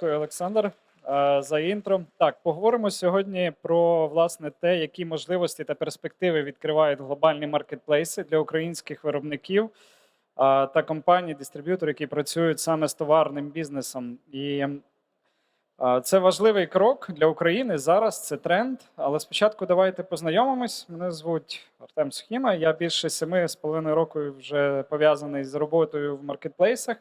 Дякую, Олександр, е, за інтро. Так, поговоримо сьогодні про власне те, які можливості та перспективи відкривають глобальні маркетплейси для українських виробників та компаній, дистриб'юторів, які працюють саме з товарним бізнесом. І е, це важливий крок для України. Зараз це тренд. Але спочатку давайте познайомимось. Мене звуть Артем Сухіма. Я більше семи з половиною років вже пов'язаний з роботою в маркетплейсах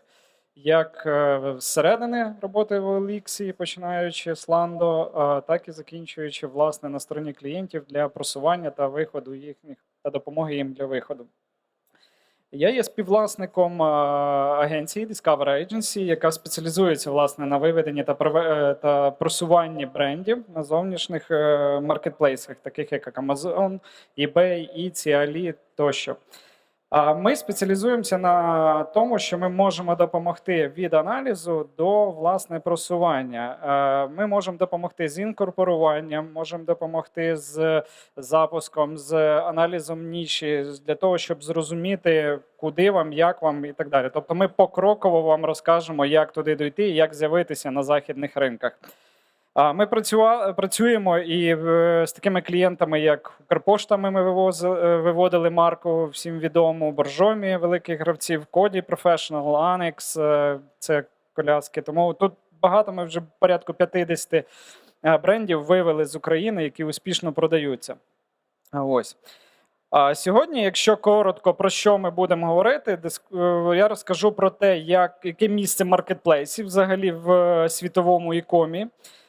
як е, зсередини роботи в OLX, починаючи з Lando, е, так і закінчуючи власне на стороні клієнтів для просування та виходу їхніх та допомоги їм для виходу. Я є співвласником е, агенції Discover Agency, яка спеціалізується власне на виведенні та е, та просуванні брендів на зовнішніх е, маркетплейсах, таких як Amazon, eBay, Etsy, Ali тощо. Ми спеціалізуємося на тому, що ми можемо допомогти від аналізу до власне просування. Е, Ми можемо допомогти з інкорпоруванням, можемо допомогти з запуском, з аналізом ніші, для того, щоб зрозуміти, куди вам, як вам і так далі. Тобто, ми покроково вам розкажемо, як туди дойти і як з'явитися на західних ринках. Ми працюємо і е, з такими клієнтами, як Укрпоштами, ми е, виводили марку всім відому, Боржомі, великих гравців, Коді Professional, Annex, е, це коляски. Тому тут багато ми вже порядку 50 е, брендів вивели з України, які успішно продаються. Ось. А сьогодні, якщо коротко про що ми будемо говорити, я розкажу про те, як, яке місце маркетплейсів взагалі в світовому ікомі. А,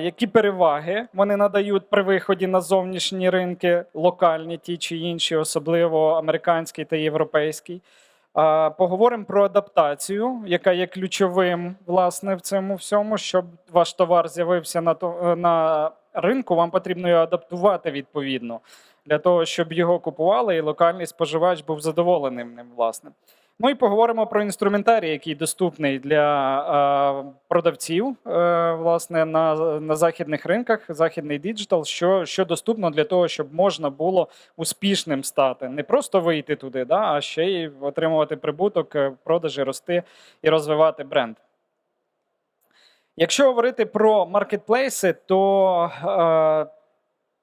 Які переваги вони надають при виході на зовнішні ринки, локальні ті чи інші, особливо американський та європейський. Поговоримо про адаптацію, яка є ключовим власне в цьому всьому. Щоб ваш товар з'явився на на ринку, вам потрібно його адаптувати відповідно для того, щоб його купували, і локальний споживач був задоволеним ним, власне. Ну і поговоримо про інструментарій, який доступний для е, продавців е, власне на, на західних ринках, західний діджитал, що, що доступно для того, щоб можна було успішним стати, не просто вийти туди, да, а ще й отримувати прибуток, е, продажі, рости і розвивати бренд. Якщо говорити про маркетплейси, то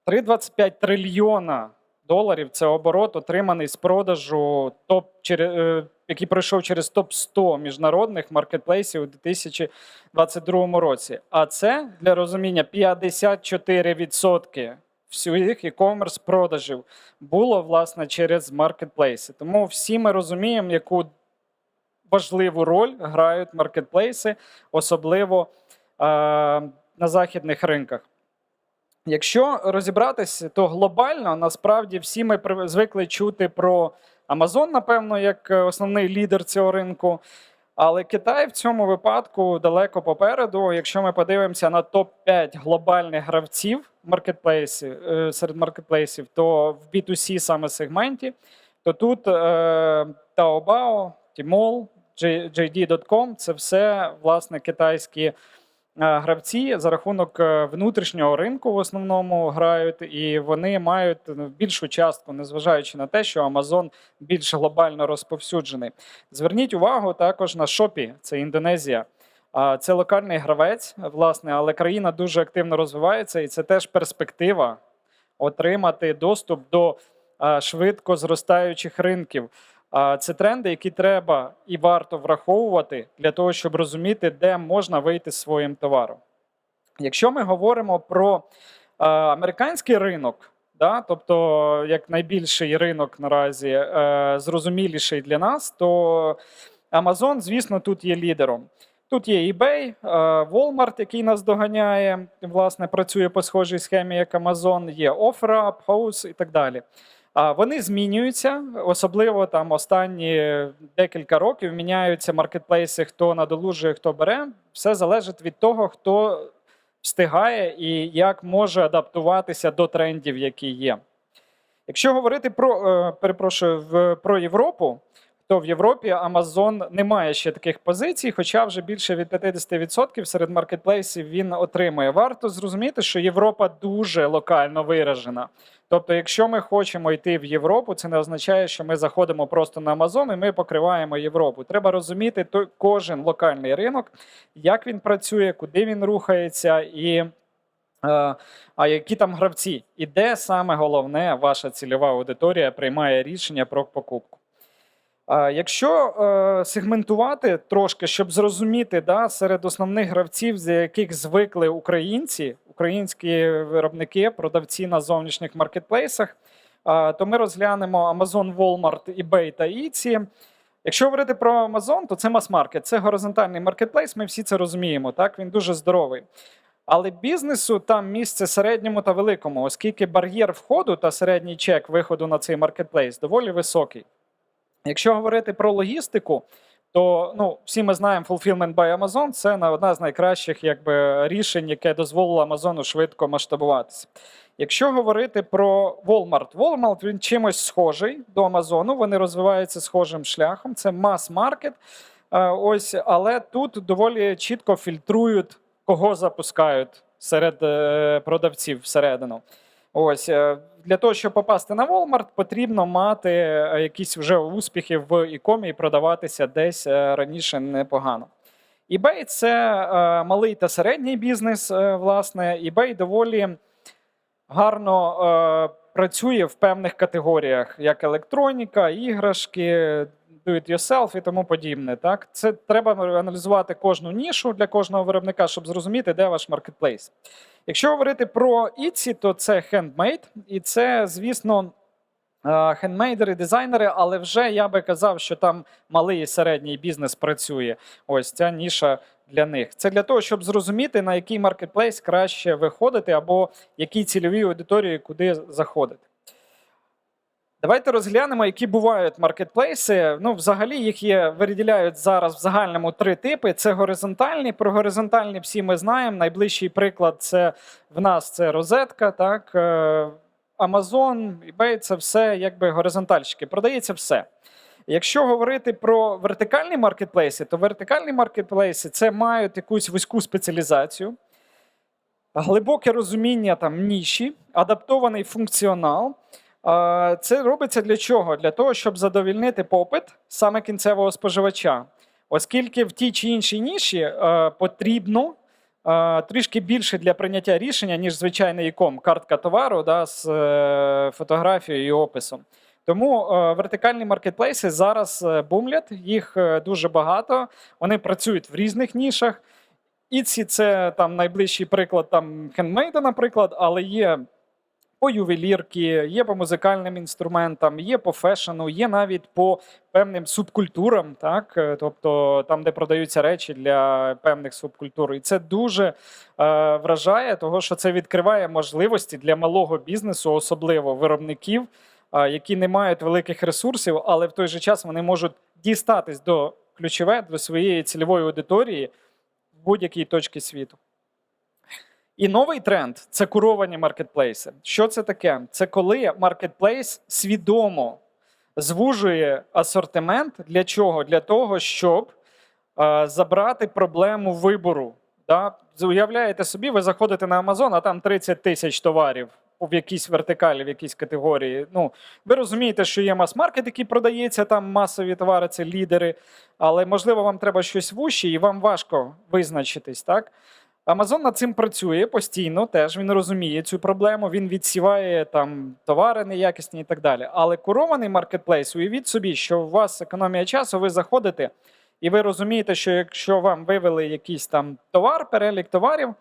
е, 3,25 трильйона доларів це оборот, отриманий з продажу топ, е, який пройшов через топ 100 міжнародних маркетплейсів у 2022 році. А це для розуміння 54% всіх e-commerce продажів було власне через маркетплейси. Тому всі ми розуміємо, яку важливу роль грають маркетплейси, особливо е, на західних ринках. Якщо розібратися, то глобально насправді всі ми звикли чути про Amazon, напевно, як е, основний лідер цього ринку. Але Китай в цьому випадку далеко попереду. Якщо ми подивимося на топ-5 глобальних гравців маркетплейсів, е, серед маркетплейсів, то в B2C саме сегменті, то тут е, Taobao, Tmall, JD.com – це все власне китайські гравці за рахунок е, внутрішнього ринку в основному грають, і вони мають ну, більшу частку, незважаючи на те, що Amazon більш глобально розповсюджений. Зверніть увагу також на Shopee, це Індонезія. Це локальний гравець, власне, але країна дуже активно розвивається, і це теж перспектива отримати доступ до швидко зростаючих ринків. Це тренди, які треба і варто враховувати для того, щоб розуміти, де можна вийти з своїм товаром. Якщо ми говоримо про американський ринок, да, тобто як найбільший ринок наразі е, зрозуміліший для нас, то Amazon, звісно, тут є лідером. Тут є eBay, е, Walmart, який нас доганяє, власне, працює по схожій схемі, як Amazon, є OfferUp, House і так далі. Вони змінюються, особливо там останні декілька років міняються маркетплейси, хто надолужує, хто бере. Все залежить від того, хто встигає і як може адаптуватися до трендів, які є. Якщо говорити про, е, перепрошую, про Європу, то в Європі Amazon не має ще таких позицій, хоча вже більше від 50% серед маркетплейсів він отримує. Варто зрозуміти, що Європа дуже локально виражена. Тобто, якщо ми хочемо йти в Європу, це не означає, що ми заходимо просто на Amazon і ми покриваємо Європу. Треба розуміти той кожен локальний ринок, як він працює, куди він рухається і. е, А які там гравці, і де саме головне ваша цільова аудиторія приймає рішення про покупку? Якщо е, сегментувати трошки, щоб зрозуміти да, серед основних гравців, з яких звикли українці, українські виробники, продавці на зовнішніх маркетплейсах, то ми розглянемо Amazon, Walmart, eBay та Etsy. Якщо говорити про Amazon, то це мас-маркет, це горизонтальний маркетплейс. Ми всі це розуміємо. Так, він дуже здоровий. Але бізнесу там місце середньому та великому, оскільки бар'єр входу та середній чек виходу на цей маркетплейс доволі високий. Якщо говорити про логістику, то ну, всі ми знаємо Fulfillment by Amazon це на- одна з найкращих якби, рішень, яке дозволило Амазону швидко масштабуватися. Якщо говорити про Walmart, Walmart він чимось схожий до Амазону, вони розвиваються схожим шляхом. Це мас-маркет. Е, Ось, але тут доволі чітко фільтрують, кого запускають серед е, продавців всередину. Ось е, для того, щоб попасти на Walmart, потрібно мати е, якісь вже успіхи в ікомі і продаватися десь е, раніше непогано. eBay – це малий та середній бізнес. Власне, eBay доволі гарно працює в певних категоріях, як електроніка, іграшки, do-it-yourself і тому подібне. Так, це треба аналізувати кожну нішу для кожного виробника, щоб зрозуміти, де ваш маркетплейс. Якщо говорити про Etsy, то це хендмейд, і це, звісно, хендмейдери, дизайнери, але вже я би казав, що там малий і середній бізнес працює. Ось ця ніша для них. Це для того, щоб зрозуміти, на який маркетплейс краще виходити, або якій цільовій аудиторії куди заходити. Давайте розглянемо, які бувають маркетплейси. Ну, взагалі їх є, виділяють зараз в загальному три типи: це горизонтальні. Про горизонтальні всі ми знаємо. Найближчий приклад це в нас це розетка, так. е, Amazon, eBay – це все якби горизонтальщики. Продається все. Якщо говорити про вертикальні маркетплейси, то вертикальні маркетплейси це мають якусь вузьку спеціалізацію, глибоке розуміння там ніші, адаптований функціонал. Це робиться для чого? Для того, щоб задовільнити попит саме кінцевого споживача. Оскільки в тій чи іншій ніші е, потрібно е, трішки більше для прийняття рішення, ніж звичайний іком, картка товару да, з е, фотографією і описом. Тому вертикальні маркетплейси зараз бумлять, їх дуже багато. Вони працюють в різних нішах. Іці це там найближчий приклад там хендмейда, наприклад, але є по ювелірки, є по музикальним інструментам, є по фешену, є навіть по певним субкультурам, так Е, тобто там, де продаються речі для певних субкультур. І це дуже е, вражає, того що це відкриває можливості для малого бізнесу, особливо виробників, е, які не мають великих ресурсів, але в той же час вони можуть дістатись до ключове до своєї цільової аудиторії в будь-якій точці світу. І новий тренд це куровані маркетплейси. Що це таке? Це коли маркетплейс свідомо звужує асортимент. Для чого? Для того, щоб е, забрати проблему вибору. Да? Уявляєте собі, ви заходите на Amazon, а там 30 тисяч товарів в якійсь вертикалі, в якійсь категорії. Ну, ви розумієте, що є мас-маркет, який продається, там масові товари, це лідери, але можливо вам треба щось вужче, і вам важко визначитись, так? Amazon над цим працює постійно, теж він розуміє цю проблему, він відсіває там товари неякісні і так далі. Але курований маркетплейс, уявіть собі, що у вас економія часу, ви заходите, і ви розумієте, що якщо вам вивели якийсь там товар, перелік товарів,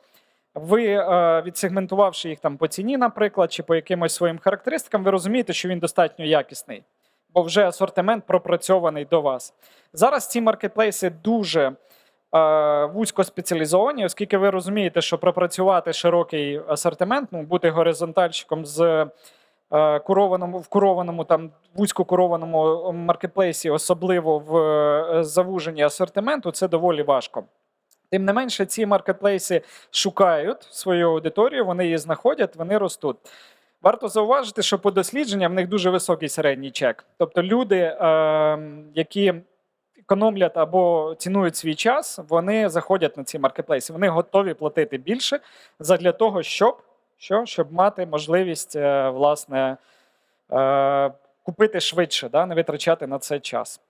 ви, е, відсегментувавши їх там по ціні, наприклад, чи по якимось своїм характеристикам, ви розумієте, що він достатньо якісний, бо вже асортимент пропрацьований до вас. Зараз ці маркетплейси дуже е, вузько спеціалізовані, оскільки ви розумієте, що пропрацювати широкий асортимент, ну бути горизонтальщиком з е, курованому в курованому там вузько курованому маркетплейсі, особливо в е, завуженні асортименту, це доволі важко. Тим не менше, ці маркетплейси шукають свою аудиторію, вони її знаходять, вони ростуть. Варто зауважити, що по дослідженням в них дуже високий середній чек. Тобто люди, е, які економлять або цінують свій час, вони заходять на ці маркетплейси. Вони готові платити більше задля того, щоб, що? щоб мати можливість е, власне, е, купити швидше, да, не витрачати на це час.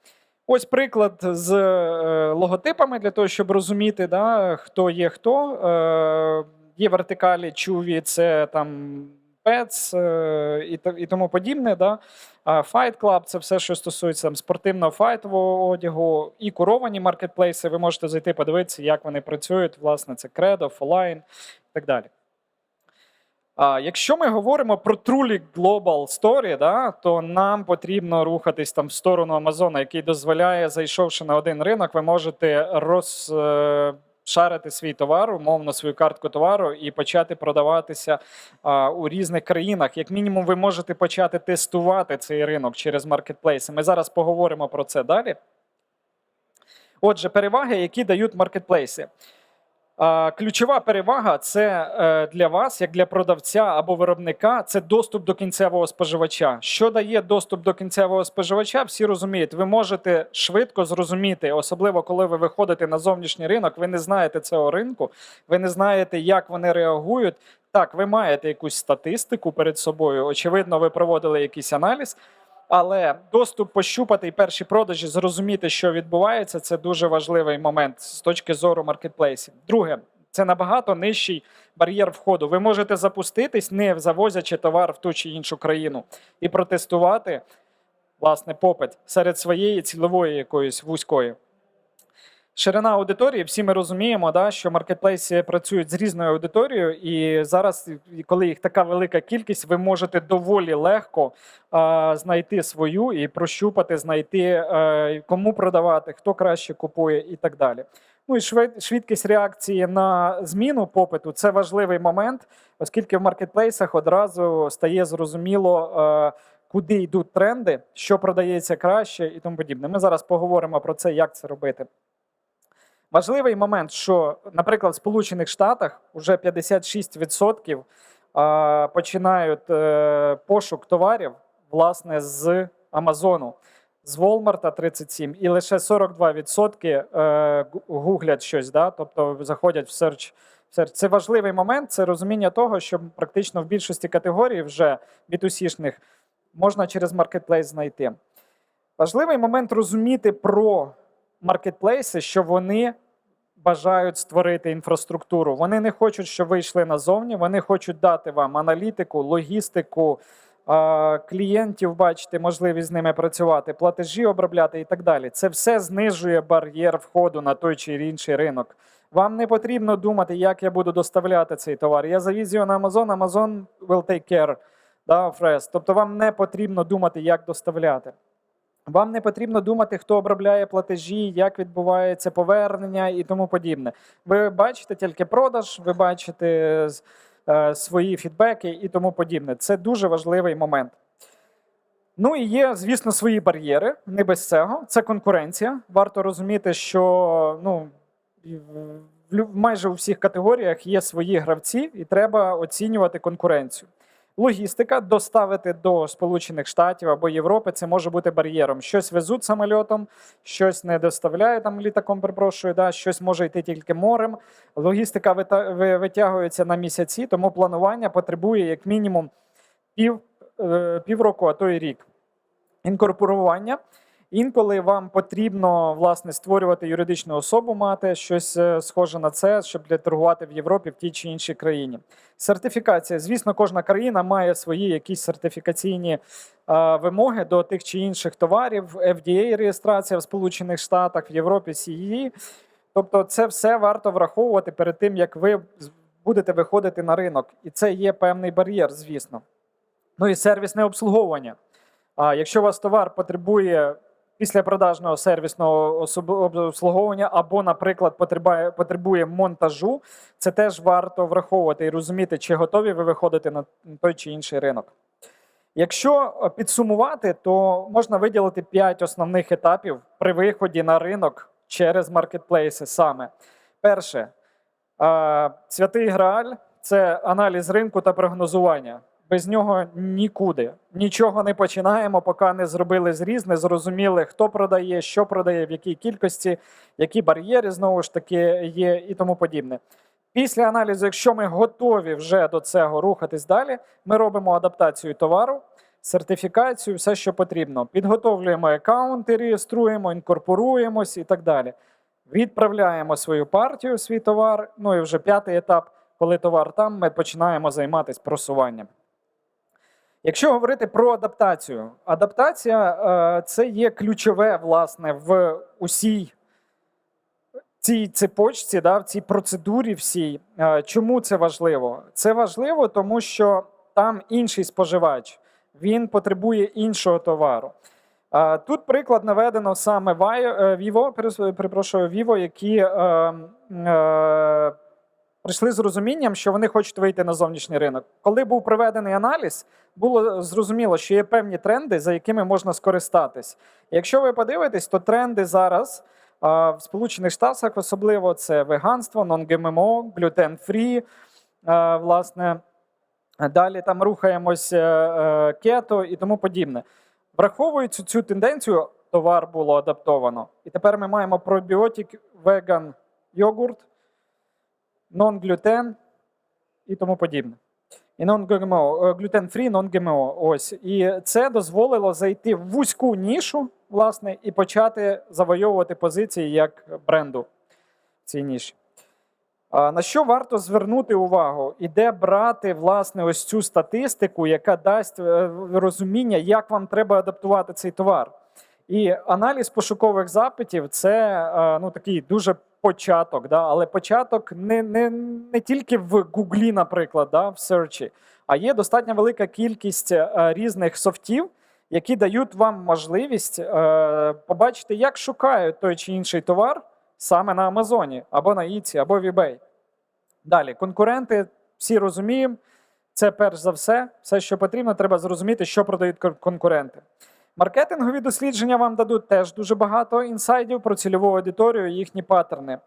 Ось приклад з е, логотипами для того, щоб розуміти, да, хто є хто. Є вертикалі чуві, це там Pets е, і, тому подібне. Да. Fight Club це все, що стосується там, спортивного файтового одягу і куровані маркетплейси. Ви можете зайти подивитися, як вони працюють. Власне, це Credo, Foline і так далі. А якщо ми говоримо про truly global story, да, то нам потрібно рухатись там в сторону Амазона, який дозволяє, зайшовши на один ринок, ви можете розшарити свій товар, умовно свою картку товару, і почати продаватися а, у різних країнах. Як мінімум, ви можете почати тестувати цей ринок через маркетплейси. Ми зараз поговоримо про це далі. Отже, переваги, які дають маркетплейси. Ключова перевага це е, для вас, як для продавця або виробника, це доступ до кінцевого споживача. Що дає доступ до кінцевого споживача? Всі розуміють, ви можете швидко зрозуміти, особливо коли ви виходите на зовнішній ринок, ви не знаєте цього ринку, ви не знаєте, як вони реагують. Так, ви маєте якусь статистику перед собою. Очевидно, ви проводили якийсь аналіз. Але доступ пощупати і перші продажі, зрозуміти, що відбувається, це дуже важливий момент з точки зору маркетплейсів. Друге, це набагато нижчий бар'єр входу. Ви можете запуститись, не завозячи товар в ту чи іншу країну, і протестувати власне попит серед своєї цілової якоїсь вузької. Ширина аудиторії, всі ми розуміємо, да, що маркетплейси працюють з різною аудиторією, і зараз, коли їх така велика кількість, ви можете доволі легко а, знайти свою і прощупати, знайти е, кому продавати, хто краще купує і так далі. Ну і швидкість реакції на зміну попиту це важливий момент, оскільки в маркетплейсах одразу стає зрозуміло. е, Куди йдуть тренди, що продається краще і тому подібне. Ми зараз поговоримо про це, як це робити. Важливий момент, що, наприклад, в Сполучених Штатах вже 56% починають е, пошук товарів власне з Амазону, з Walmart 37, і лише 42% е, гуглять щось, да? тобто заходять в search. Це важливий момент, це розуміння того, що практично в більшості категорій вже B2C-шних можна через маркетплейс знайти. Важливий момент розуміти про маркетплейси, що вони бажають створити інфраструктуру. Вони не хочуть, щоб ви йшли назовні, вони хочуть дати вам аналітику, логістику, клієнтів, бачити, можливість з ними працювати, платежі обробляти і так далі. Це все знижує бар'єр входу на той чи інший ринок. Вам не потрібно думати, як я буду доставляти цей товар. Я завіз його на Amazon, Amazon will take care да, rest. Тобто вам не потрібно думати, як доставляти. Вам не потрібно думати, хто обробляє платежі, як відбувається повернення і тому подібне. Ви бачите тільки продаж, ви бачите е, свої фідбеки і тому подібне. Це дуже важливий момент. Ну і є, звісно, свої бар'єри, не без цього. Це конкуренція. Варто розуміти, що ну, майже у всіх категоріях є свої гравці, і треба оцінювати конкуренцію. Логістика доставити до Сполучених Штатів або Європи це може бути бар'єром. Щось везуть самольотом, щось не доставляє там літаком, перепрошую, да, щось може йти тільки морем. Логістика витягується на місяці, тому планування потребує як мінімум пів, е, півроку, а то й рік. Інкорпорування. Інколи вам потрібно власне створювати юридичну особу, мати щось е, схоже на це, щоб для торгувати в Європі в тій чи іншій країні. Сертифікація. Звісно, кожна країна має свої якісь сертифікаційні е, вимоги до тих чи інших товарів. FDA реєстрація в Сполучених Штатах, в Європі CE. Тобто, це все варто враховувати перед тим, як ви будете виходити на ринок. І це є певний бар'єр, звісно. Ну і сервісне обслуговування. А якщо у вас товар потребує післяпродажного сервісного особ- обслуговування, або, наприклад, потребує, потребує монтажу, це теж варто враховувати і розуміти, чи готові ви виходити на той чи інший ринок. Якщо е, підсумувати, то можна виділити 5 основних етапів при виході на ринок через маркетплейси саме. Перше, е, святий Грааль це аналіз ринку та прогнозування. Без нього нікуди. Нічого не починаємо, поки не зробили зріз, не зрозуміли, хто продає, що продає, в якій кількості, які бар'єри знову ж таки є і тому подібне. Після аналізу, якщо ми готові вже до цього рухатись далі, ми робимо адаптацію товару, сертифікацію, все, що потрібно. Підготовлюємо аккаунти, реєструємо, інкорпоруємось і так далі. Відправляємо свою партію, свій товар. Ну і вже п'ятий етап, коли товар там, ми починаємо займатися просуванням. Якщо говорити про адаптацію, адаптація е, це є ключове, власне, в усій цій цепочці, да, в цій процедурі всій. Е, Чому це важливо? Це важливо, тому що там інший споживач, він потребує іншого товару. Е, Тут приклад наведено саме Vivo, перепрошую, Vivo, які е, е, прийшли з розумінням, що вони хочуть вийти на зовнішній ринок. Коли був проведений аналіз, було зрозуміло, що є певні тренди, за якими можна скористатись. Якщо ви подивитесь, то тренди зараз в Сполучених Штатах особливо це веганство, нон-ГМО, глютен-фрі, власне. Далі там рухаємось е, е, кето і тому подібне. Враховуючи цю тенденцію, товар було адаптовано. І тепер ми маємо пробіотик, веган йогурт, нон-глютен і тому подібне. І non-GMO, глютен-фрі, non-GMO. Ось. І це дозволило зайти в вузьку нішу, власне, і почати завойовувати позиції як бренду в цій ніші. На що варто звернути увагу? І де брати власне ось цю статистику, яка дасть е, розуміння, як вам треба адаптувати цей товар. І аналіз пошукових запитів це е, ну, такий дуже початок, да? але початок не, не, не тільки в Гуглі, наприклад, да? в серчі, а є достатньо велика кількість е, різних софтів, які дають вам можливість е, побачити, як шукають той чи інший товар саме на Амазоні, або на Іці, або в eBay. Далі, конкуренти, всі розуміємо, це перш за все, все, що потрібно, треба зрозуміти, що продають конкуренти. Маркетингові дослідження вам дадуть теж дуже багато інсайдів про цільову аудиторію, і їхні паттерни.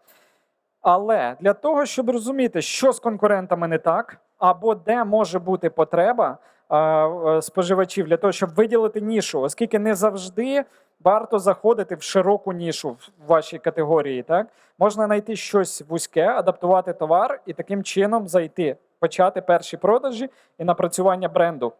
Але для того, щоб розуміти, що з конкурентами не так, або де може бути потреба е, е, споживачів для того, щоб виділити нішу, оскільки не завжди варто заходити в широку нішу в вашій категорії. Так можна знайти щось вузьке, адаптувати товар і таким чином зайти, почати перші продажі і напрацювання бренду.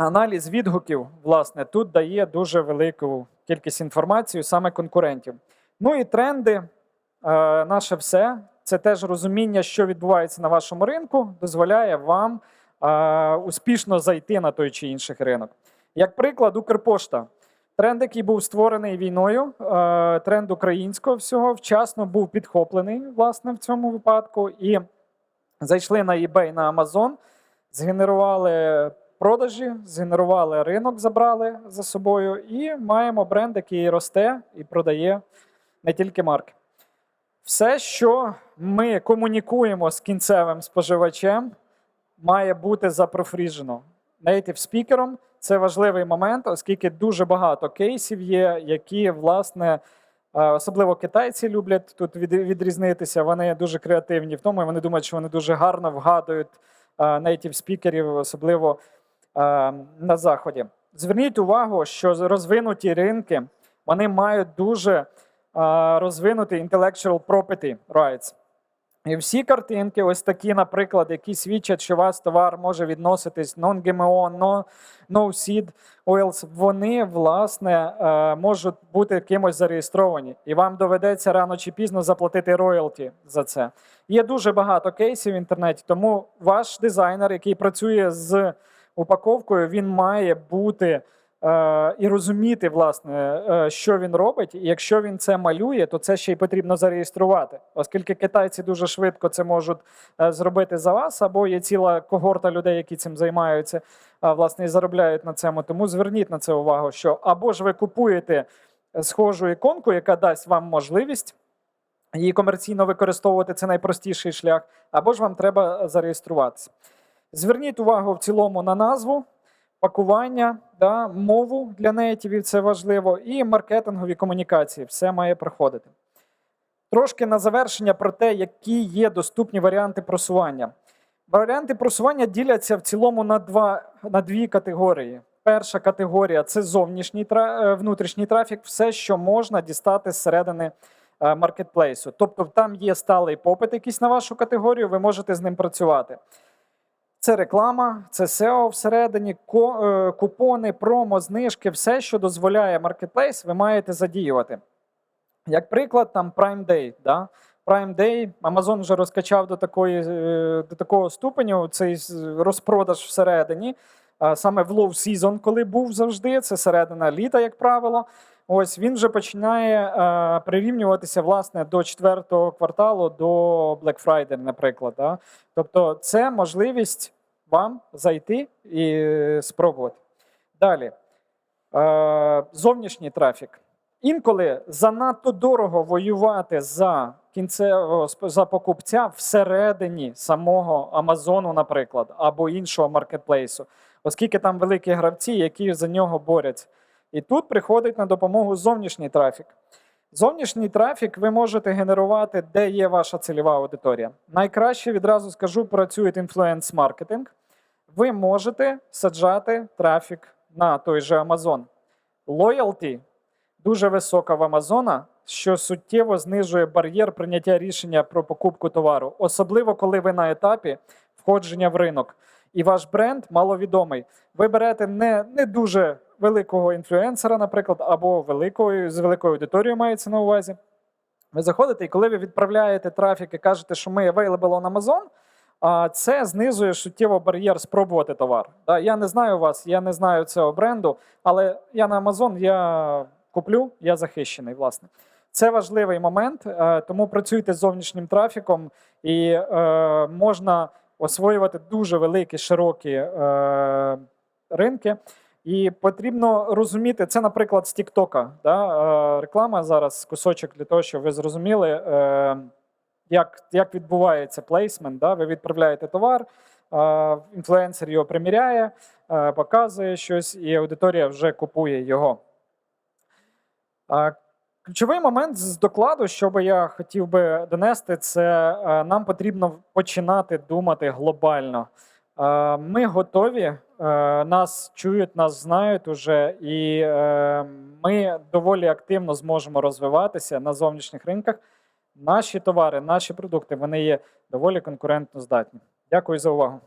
Аналіз відгуків, власне, тут дає дуже велику кількість інформації, саме конкурентів. Ну і тренди, е, наше все. Це теж розуміння, що відбувається на вашому ринку, дозволяє вам е, успішно зайти на той чи інший ринок. Як приклад, Укрпошта. Тренд, який був створений війною, е, тренд українського всього, вчасно був підхоплений, власне, в цьому випадку. І зайшли на eBay, на Amazon, згенерували продажі, згенерували ринок, забрали за собою, і маємо бренд, який росте і продає не тільки марки. Все, що ми комунікуємо з кінцевим споживачем, має бути запрофріжено. Native спікером це важливий момент, оскільки дуже багато кейсів є, які, власне, е, особливо китайці люблять тут від- відрізнитися. Вони дуже креативні в тому, і вони думають, що вони дуже гарно вгадують е, native спікерів, особливо на заході. Зверніть увагу, що розвинуті ринки вони мають дуже е, розвинутий intellectual property rights. І всі картинки, ось такі, наприклад, які свідчать, що у вас товар може відноситись non-GMO, no, no seed oils, вони, власне, е, можуть бути кимось зареєстровані. І вам доведеться рано чи пізно заплатити роялті за це. Є дуже багато кейсів в інтернеті, тому ваш дизайнер, який працює з упаковкою, він має бути е, і розуміти, власне, е, що він робить. І якщо він це малює, то це ще й потрібно зареєструвати, оскільки китайці дуже швидко це можуть е, зробити за вас, або є ціла когорта людей, які цим займаються, власне, і заробляють на цьому. Тому зверніть на це увагу, що або ж ви купуєте схожу іконку, яка дасть вам можливість. Її комерційно використовувати це найпростіший шлях, або ж вам треба зареєструватися. Зверніть увагу в цілому на назву, пакування, да, мову для нейтівів це важливо, і маркетингові комунікації. Все має проходити. Трошки на завершення про те, які є доступні варіанти просування. Варіанти просування діляться в цілому на, два, на дві категорії. Перша категорія це зовнішній е, внутрішній трафік, все, що можна дістати зсередини е, маркетплейсу. Тобто там є сталий попит якийсь на вашу категорію, ви можете з ним працювати. Це реклама, це SEO всередині, е, купони, промо, знижки, все, що дозволяє маркетплейс, ви маєте задіювати. Як приклад, там Prime Day. Да? Prime Day Amazon вже розкачав до, такої, е, до такого ступеню цей розпродаж всередині. Саме в low season, коли був завжди, це середина літа, як правило. Ось він вже починає е, прирівнюватися власне до четвертого кварталу, до Black Friday, наприклад. Да? Тобто, це можливість вам зайти і е, спробувати. Далі. Е, зовнішній трафік. Інколи занадто дорого воювати за кінцевого за покупця всередині самого Амазону, наприклад, або іншого маркетплейсу, оскільки там великі гравці, які за нього борються. І тут приходить на допомогу зовнішній трафік. Зовнішній трафік ви можете генерувати, де є ваша цільова аудиторія. Найкраще відразу скажу, працює інфлюенс-маркетинг. Ви можете саджати трафік на той же Amazon. Loyalty дуже висока в Амазона, що суттєво знижує бар'єр прийняття рішення про покупку товару, особливо коли ви на етапі входження в ринок. І ваш бренд маловідомий. Ви берете не, не дуже великого інфлюенсера, наприклад, або великою, з великою аудиторією мається на увазі. Ви заходите, і коли ви відправляєте трафік і кажете, що ми available on Amazon, це знизує суттєво бар'єр спробувати товар. Я не знаю вас, я не знаю цього бренду, але я на Amazon я куплю, я захищений, власне. Це важливий момент, е, тому працюйте з зовнішнім трафіком і е, можна освоювати дуже великі, широкі е, ринки. І потрібно розуміти, це, наприклад, з Тіктока. Да? Реклама зараз кусочок для того, щоб ви зрозуміли, як, як відбувається плейсмент. Да? Ви відправляєте товар, інфлюенсер його приміряє, показує щось, і аудиторія вже купує його. Ключовий момент з докладу, що би я хотів би донести, це нам потрібно починати думати глобально. Ми готові, нас чують, нас знають уже, і е, ми доволі активно зможемо розвиватися на зовнішніх ринках. Наші товари, наші продукти вони є доволі конкурентно здатні. Дякую за увагу.